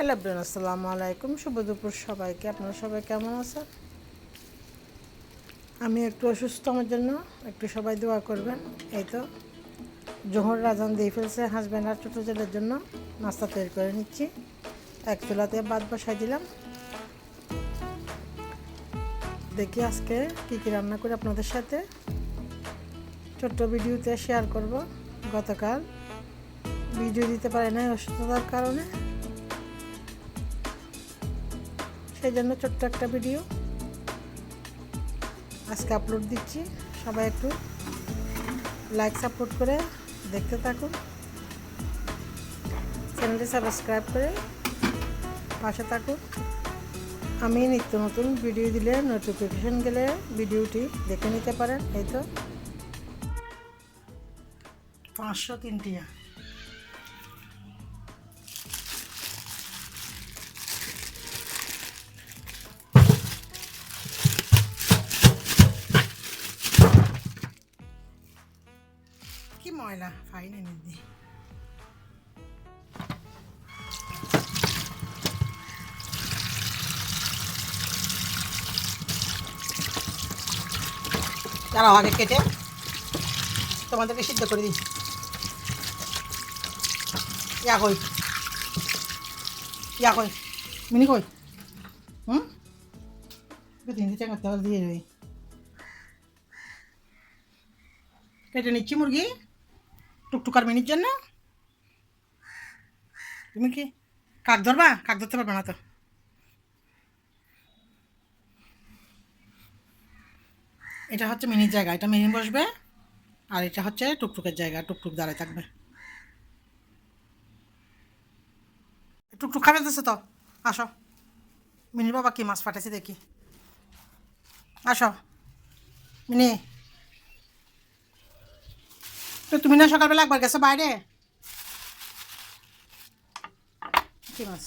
Hello brain আসসালামু আলাইকুম। শুভ দুপুর সবাইকে। আপনারা সবাই কেমন আছেন? আমি একটু অসুস্থ, আমার জন্য একটু সবাই দোয়া করবেন। এই তো, জোহর, রাজান দিয়ে ফেলছে হাজব্যান্ড আর ছোটো ছেলের জন্য। নাস্তা তৈরি করে নিচ্ছি। এক চুলাতে বাদ বসাই দিলাম। দেখি আজকে কী কী রান্না করি আপনাদের সাথে। ছোট্ট ভিডিওতে শেয়ার করব। গতকাল ভিডিও দিতে পারে না অসুস্থতার কারণে। সেই জন্য ছোট্ট একটা ভিডিও। আজকে আপলোড দিচ্ছি। সবাই একটু লাইক সাপোর্ট করে দেখতে থাকুন। চ্যানেলটি সাবস্ক্রাইব করে পাশে থাকুন। আমি নিত্য নতুন ভিডিও দিলে নোটিফিকেশন গেলে ভিডিওটি দেখে নিতে পারেন, এই তো। পাঁচশো তিনটিয়া ময়লা ফাইন এনে দি। দাঁড়াও আগে কেটে তোমাদেরকে সিদ্ধ করে দিই ইয়া কই? ইয়া কই? মিনি কই? দিয়ে কেটে নিচ্ছি মুরগি। টুকটুকার মিনির জন্য? তুমি কি কাক ধরবা? কাক ধরতে পারবে না তো? এটা হচ্ছে মিনির জায়গা, এটা মিনি বসবে, আর এটা হচ্ছে টুকটুকের জায়গা, টুকটুক দাঁড়ায় থাকবে। টুকটুক খাবে দিচ্ছে তো? আসো। মিনির বাবা কি মাছ ফাটেছে দেখি। আসো। মিনি। তো তুমি না সকালবেলা একবার গেছো বাইরে? কি মাছ?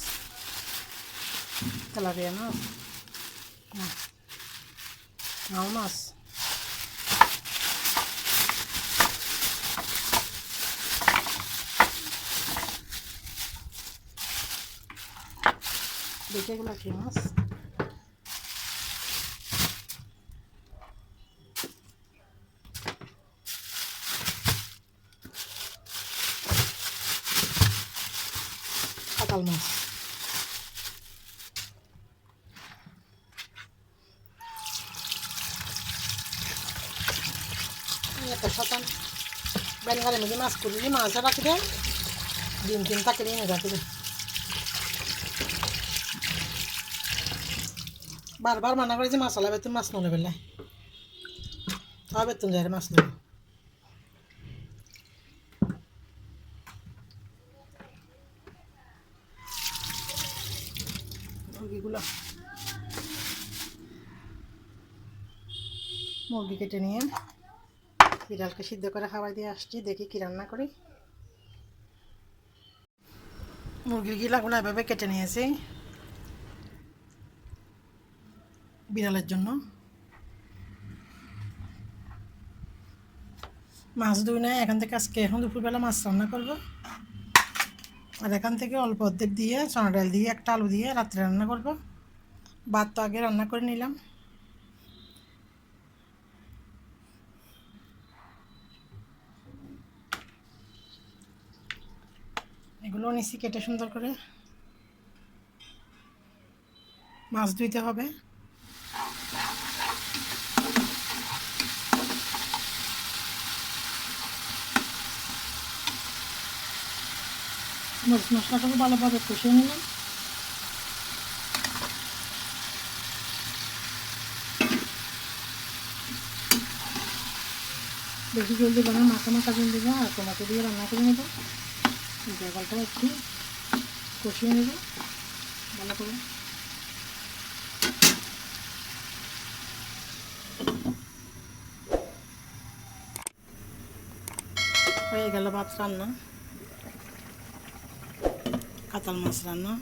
তেলাপিয়া মাছ মাও মাছ? দেখে এগুলো কি মাছ? কাতাল মাছ একটা শতান বেঙ্গালে মেঘে মাছ করলি মাছ রাখি দেন দিন দিন তাকে নিয়ে রাখি দেন বারবার মানা করে যে মাছ আলা বেতন মাছ নলে বেলায়। তাও বেতন যায় মাছ নেবে মুরগিগুলো। মুরগি কেটে নিয়ে বিড়ালকে সিদ্ধ করে খাবার দিয়ে আসছি, দেখি কি রান্না করি। মুরগির গিলাগুলো এভাবে কেটে নিয়েছি বিড়ালের জন্য। মাছ দুই নাই, এখান থেকে আজকে এখন দুপুরবেলা মাছ রান্না করব। আর এখান থেকে অল্প অর্ধেক দিয়ে চনা ডাল দিয়ে, একটা আলু দিয়ে রাত্রে রান্না করব। ভাত তো আগে রান্না করে নিলাম। এগুলো নিচ্ছি কেটে সুন্দর করে মাছ ধুইতে হবে। মরিচ মশলাটাকে ভালোভাবে কষিয়ে নিলাম বেশি জল দেবো না মাথা মাথা জল দেবো আর টমাটো দিয়ে রান্না করে নেব জলটা একটু কষিয়ে নেব ভালো করে হয়ে গেল ভাত রান্না কাতাল মাছ রান্না।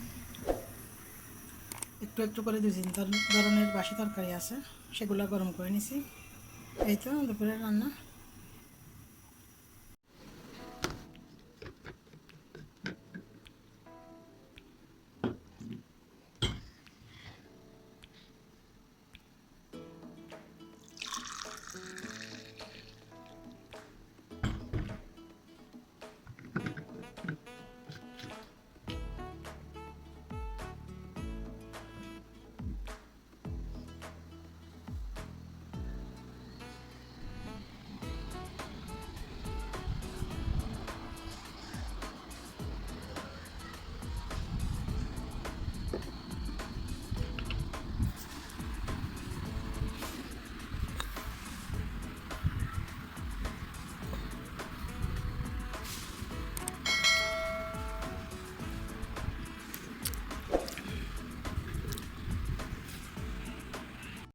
একটু একটু করে দু তিন ধরনের বাসি তরকারি আছে, সেগুলো গরম করে নিছি। এই তো, দুপুরের রান্না।